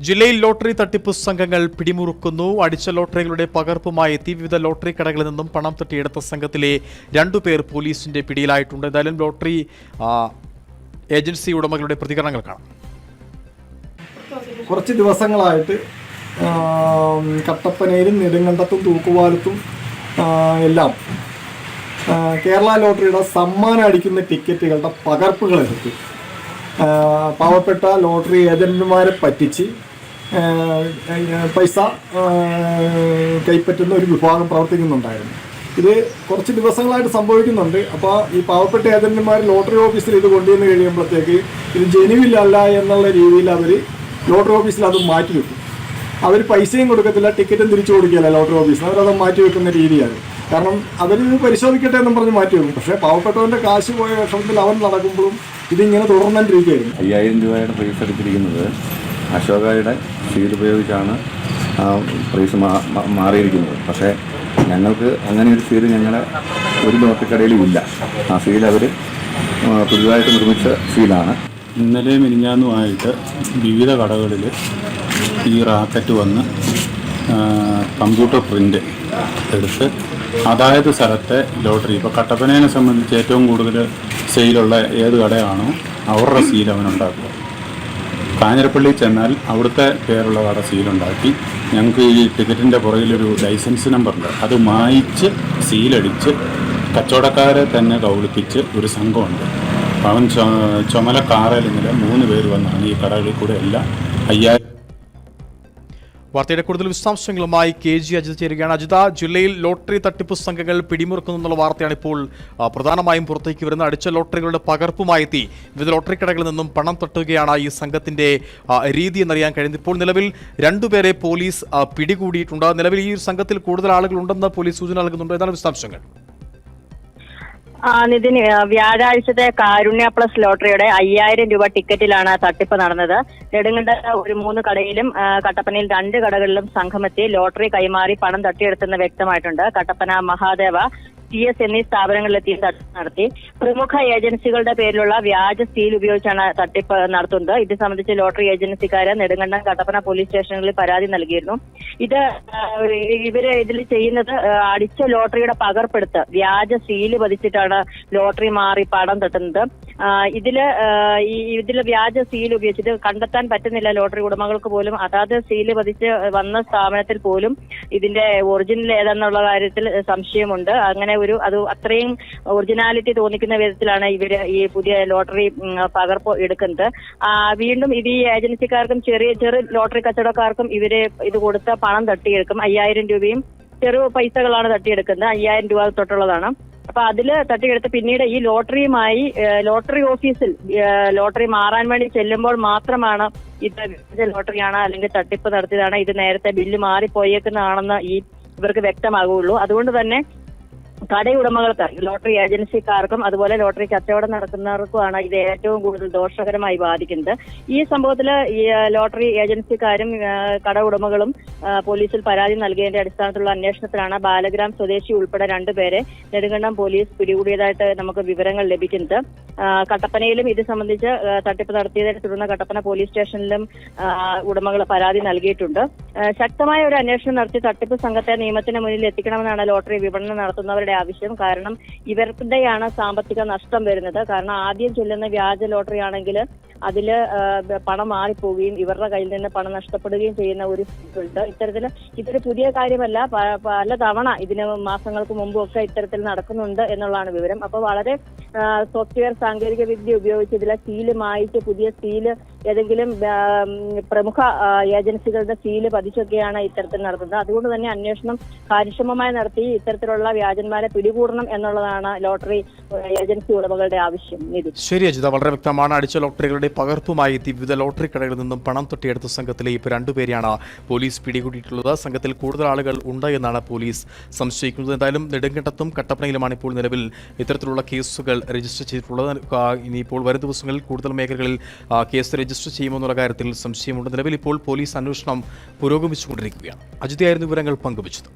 ജില്ലയിൽ ലോട്ടറി തട്ടിപ്പ് സംഘങ്ങൾ പിടിമുറുക്കുന്നു. അടിച്ച ലോട്ടറികളുടെ പകർപ്പുമായി എത്തി വിവിധ ലോട്ടറി കടകളിൽ നിന്നും പണം തട്ടിയെടുത്ത സംഘത്തിലെ രണ്ടുപേർ പോലീസിന്റെ പിടിയിലായിട്ടുണ്ട്. എന്തായാലും ലോട്ടറി ഏജൻസി ഉടമകളുടെ പ്രതികരണങ്ങൾ കാണാം. കുറച്ച് ദിവസങ്ങളായിട്ട് കട്ടപ്പനയിലും നെടുങ്കണ്ടത്തും തൂക്കുപാലത്തും എല്ലാം കേരള ലോട്ടറിയുടെ സമ്മാനം അടിക്കുന്ന ടിക്കറ്റുകളുടെ പകർപ്പുകൾ എടുത്ത് ആ, പാവപ്പെട്ട ലോട്ടറി ഏജന്റുമാരെ പറ്റിച്ച് പൈസ കൈപ്പറ്റുന്ന ഒരു വിഭാഗം പ്രവർത്തിക്കുന്നുണ്ടായിരുന്നു. ഇത് കുറച്ച് ദിവസങ്ങളായിട്ട് സംഭവിക്കുന്നുണ്ട്. അപ്പോൾ ഈ പാവപ്പെട്ട ഏജന്റുമാർ ലോട്ടറി ഓഫീസിൽ ഇത് കൊണ്ടുവന്ന് കഴിയുമ്പോഴത്തേക്ക് ഇത് ജനുവിലല്ല എന്നുള്ള രീതിയിൽ അവർ ലോട്ടറി ഓഫീസിൽ അത് മാറ്റി വെക്കും. അവർ പൈസയും കൊടുക്കത്തില്ല ടിക്കറ്റും തിരിച്ചു കൊടുക്കില്ല ലോട്ടറി ഓഫീസിൽ അവരത് മാറ്റി വെക്കുന്ന രീതിയാണ്. കാരണം അവരിത് പരിശോധിക്കട്ടെ എന്നും പറഞ്ഞ് മാറ്റി വെക്കും. പക്ഷേ പാവപ്പെട്ടവന്റെ കാശ് പോയ വിഷമത്തിൽ അവൻ നടക്കുമ്പോഴും ഇതിങ്ങനെ തുടർന്നുകൊണ്ടിരിക്കുകയായിരുന്നു അയ്യായിരം രൂപയുടെ പൈസ എടുത്തിരിക്കുന്നത് അശോകയുടെ സീൽ ഉപയോഗിച്ചാണ് ആ പ്രൈസ് മാറിയിരിക്കുന്നത്. പക്ഷേ ഞങ്ങൾക്ക് അങ്ങനെ ഒരു സീൽ ഞങ്ങളുടെ ഒരു ലോട്ടറിക്കടയിലും ഇല്ല. ആ സീൽ അവർ പുതുതായിട്ട് നിർമ്മിച്ച സീലാണ് ഇന്നലെ മിനിഞ്ഞാന്നുമായിട്ട് വിവിധ കടകളിൽ ഈ റാക്കറ്റ് വന്ന് കമ്പ്യൂട്ടർ പ്രിന്റ് എടുത്ത് അതായത് സ്ഥലത്തെ ലോട്ടറി. ഇപ്പോൾ കട്ടപ്പനയെ സംബന്ധിച്ച് ഏറ്റവും കൂടുതൽ സെയിലുള്ള ഏത് കടയാണോ അവരുടെ സീൽ അവനുണ്ടാക്കുക. കാഞ്ഞിരപ്പള്ളി ചെന്നാൽ അവിടുത്തെ പേരുള്ള കട സീലുണ്ടാക്കി. ഞങ്ങൾക്ക് ഈ ടിക്കറ്റിന്റെ പുറകിലൊരു ലൈസൻസ് നമ്പർ ഉണ്ട് അത് മായിച്ച് സീലടിച്ച് കച്ചവടക്കാരെ തന്നെ കൗളിപ്പിച്ച് ഒരു സംഘമുണ്ട്. അവൻ ചുമല കാറിൽ മൂന്ന് പേര് വന്നാണ് ഈ കടകളിൽ കൂടെ എല്ലാം അയ്യായിരം വാർത്തയുടെ കൂടുതൽ വിശദാംശങ്ങളുമായി കെ ജി അജിത് ചേരുകയാണ്. അജിത ജില്ലയിൽ ലോട്ടറി തട്ടിപ്പ് സംഘങ്ങൾ പിടിമുറുക്കുന്നു എന്നുള്ള വാർത്തയാണ് ഇപ്പോൾ പ്രധാനമായും പുറത്തേക്ക് വരുന്ന അടിച്ച ലോട്ടറികളുടെ പകർപ്പുമായി എത്തി. വിവിധ ലോട്ടറി കടകളിൽ നിന്നും പണം തട്ടുകയാണ് ഈ സംഘത്തിന്റെ രീതി എന്നറിയാൻ കഴിയുന്നത്. ഇപ്പോൾ നിലവിൽ രണ്ടുപേരെ പോലീസ് പിടികൂടിയിട്ടുണ്ട്. നിലവിൽ ഈ സംഘത്തിൽ കൂടുതൽ ആളുകൾ ഉണ്ടെന്ന് പോലീസ് സൂചന നൽകുന്നുണ്ട്. എന്നാണ് വിശദാംശങ്ങൾ? ആ നിതിന് വ്യാഴാഴ്ചത്തെ കാരുണ്യ പ്ലസ് ലോട്ടറിയുടെ അയ്യായിരം രൂപ ടിക്കറ്റിലാണ് തട്ടിപ്പ് നടന്നത്. നെടുങ്കണ്ട ഒരു മൂന്ന് കടയിലും കട്ടപ്പനയിൽ രണ്ട് കടകളിലും സംഘമെത്തി ലോട്ടറി കൈമാറി പണം തട്ടിയെടുത്തെന്ന് വ്യക്തമായിട്ടുണ്ട്. കട്ടപ്പന മഹാദേവ ടി എസ് എന്നീ സ്ഥാപനങ്ങളിലെത്തി തട്ടിപ്പ് നടത്തി. പ്രമുഖ ഏജൻസികളുടെ പേരിലുള്ള വ്യാജ സീൽ ഉപയോഗിച്ചാണ് തട്ടിപ്പ് നടത്തുന്നത്. ഇത് സംബന്ധിച്ച് ലോട്ടറി ഏജൻസിക്കാര് നെടുങ്കണ്ടം കട്ടപ്പന പോലീസ് സ്റ്റേഷനുകളിൽ പരാതി നൽകിയിരുന്നു. ഇത് ഇവർ ഇതിൽ ചെയ്യുന്നത് അടിച്ച ലോട്ടറിയുടെ പകർപ്പെടുത്ത് വ്യാജ സീൽ പതിച്ചിട്ടാണ് ലോട്ടറി മാറി പണം തട്ടുന്നത്. ഇതിൽ ഇതിൽ വ്യാജ സീൽ ഉപയോഗിച്ചിട്ട് കണ്ടെത്താൻ പറ്റുന്നില്ല ലോട്ടറി ഉടമകൾക്ക് പോലും. അതാത് സീൽ പതിച്ച് വന്ന സ്ഥാപനത്തിൽ പോലും ഇതിന്റെ ഒറിജിനൽ ഏതെന്നുള്ള കാര്യത്തിൽ സംശയമുണ്ട്. അങ്ങനെ ഒരു അത് അത്രയും ഒറിജിനാലിറ്റി തോന്നിക്കുന്ന വിധത്തിലാണ് ഇവർ ഈ പുതിയ ലോട്ടറി പകർപ്പ് എടുക്കുന്നത്. വീണ്ടും ഇത് ഈ ഏജൻസിക്കാർക്കും ചെറിയ ചെറിയ ലോട്ടറി കച്ചവടക്കാർക്കും ഇവർ ഇത് കൊടുത്ത പണം തട്ടിയെടുക്കും. അയ്യായിരം രൂപയും ചെറു പൈസകളാണ് തട്ടിയെടുക്കുന്നത്. അയ്യായിരം രൂപ തൊട്ടുള്ളതാണ്. അപ്പൊ അതിൽ തട്ടിയെടുത്ത് പിന്നീട് ഈ ലോട്ടറിയുമായി ലോട്ടറി ഓഫീസിൽ ലോട്ടറി മാറാൻ വേണ്ടി ചെല്ലുമ്പോൾ മാത്രമാണ് ഇത് ലോട്ടറിയാണ് അല്ലെങ്കിൽ തട്ടിപ്പ് നടത്തിയതാണ്. ഇത് നേരത്തെ ബില്ല് മാറിപ്പോയേക്കുന്നതാണെന്ന് ഈ ഇവർക്ക് വ്യക്തമാകുള്ളൂ. അതുകൊണ്ട് തന്നെ കടയുടമകൾക്ക് ലോട്ടറി ഏജൻസിക്കാർക്കും അതുപോലെ ലോട്ടറി കച്ചവടം നടത്തുന്നവർക്കുമാണ് ഇത് ഏറ്റവും കൂടുതൽ ദോഷകരമായി ബാധിക്കുന്നത്. ഈ സംഭവത്തിൽ ഈ ലോട്ടറി ഏജൻസിക്കാരും കട ഉടമകളും പോലീസിൽ പരാതി നൽകിയതിന്റെ അടിസ്ഥാനത്തിലുള്ള അന്വേഷണത്തിലാണ് ബാലഗ്രാം സ്വദേശി ഉൾപ്പെടെ രണ്ടുപേരെ നെടുങ്കണ്ടം പോലീസ് പിടികൂടിയതായിട്ട് നമുക്ക് വിവരങ്ങൾ ലഭിക്കുന്നത്. കട്ടപ്പനയിലും ഇത് സംബന്ധിച്ച് തട്ടിപ്പ് നടത്തിയതിനെ തുടർന്ന് കട്ടപ്പന പോലീസ് സ്റ്റേഷനിലും ഉടമകൾ പരാതി നൽകിയിട്ടുണ്ട്. ശക്തമായ ഒരു അന്വേഷണം നടത്തി തട്ടിപ്പ് സംഘത്തെ നിയമത്തിന് മുന്നിൽ എത്തിക്കണമെന്നാണ് ലോട്ടറി വിപണനം നടത്തുന്നവരുടെ ആവശ്യം. കാരണം ഇവർക്കുടെയാണ് സാമ്പത്തിക നഷ്ടം വരുന്നത്. കാരണം ആദ്യം ചെല്ലുന്ന വ്യാജ ലോട്ടറി ആണെങ്കിൽ അതിൽ പണം മാറിപ്പോവുകയും ഇവരുടെ കയ്യിൽ നിന്ന് പണം നഷ്ടപ്പെടുകയും ചെയ്യുന്ന ഒരു ഇതുണ്ട്. ഇത്തരത്തിൽ ഇതൊരു പുതിയ കാര്യമല്ല. പല തവണ ഇതിന് മാസങ്ങൾക്ക് ഒക്കെ ഇത്തരത്തിൽ നടക്കുന്നുണ്ട് എന്നുള്ളതാണ് വിവരം. അപ്പോൾ വളരെ സോഫ്റ്റ്വെയർ സാങ്കേതിക വിദ്യ ഉപയോഗിച്ച് ഇതിലെ സീൽ മായിച്ച് പുതിയ സീൽ ഏതെങ്കിലും പ്രമുഖ ഏജൻസികളുടെ സീൽ പതിച്ചൊക്കെയാണ് ഇത്തരത്തിൽ നടത്തുന്നത്. അതുകൊണ്ട് തന്നെ അന്വേഷണം കാര്യക്ഷമമായി നടത്തി ഇത്തരത്തിലുള്ള വ്യാജന്മാരെ പിടികൂടണം എന്നുള്ളതാണ് ലോട്ടറി ഏജൻസി ഉടമകളുടെ ആവശ്യം. ശരി അജിത. വളരെ വ്യക്തമാണ്. അടിച്ച ലോട്ടറികളുടെ പകർപ്പുമായി എത്തി വിവിധ ലോട്ടറി കടകളിൽ നിന്നും പണം തട്ടിയെടുത്ത സംഘത്തിലെ ഇപ്പോൾ രണ്ടുപേരെയാണ് പോലീസ് പിടികൂടിയിട്ടുള്ളത്. സംഘത്തിൽ കൂടുതൽ ആളുകൾ ഉണ്ട് എന്നാണ് പോലീസ് സംശയിക്കുന്നത്. എന്തായാലും നെടുങ്കണ്ടത്തും കട്ടപ്പനയിലുമാണ് ഇപ്പോൾ നിലവിൽ ഇത്തരത്തിലുള്ള കേസുകൾ രജിസ്റ്റർ ചെയ്തിട്ടുള്ളത്. ഇനിയിപ്പോൾ വരും ദിവസങ്ങളിൽ കൂടുതൽ മേഖലകളിൽ കേസ് കേസ് രജിസ്റ്റർ ചെയ്യുമെന്നുള്ള കാര്യത്തിൽ സംശയമുണ്ട്. നിലവിൽ ഇപ്പോൾ പോലീസ് അന്വേഷണം പുരോഗമിച്ചുകൊണ്ടിരിക്കുകയാണ്. അജിതയായിരുന്നു വിവരങ്ങൾ പങ്കുവച്ചത്.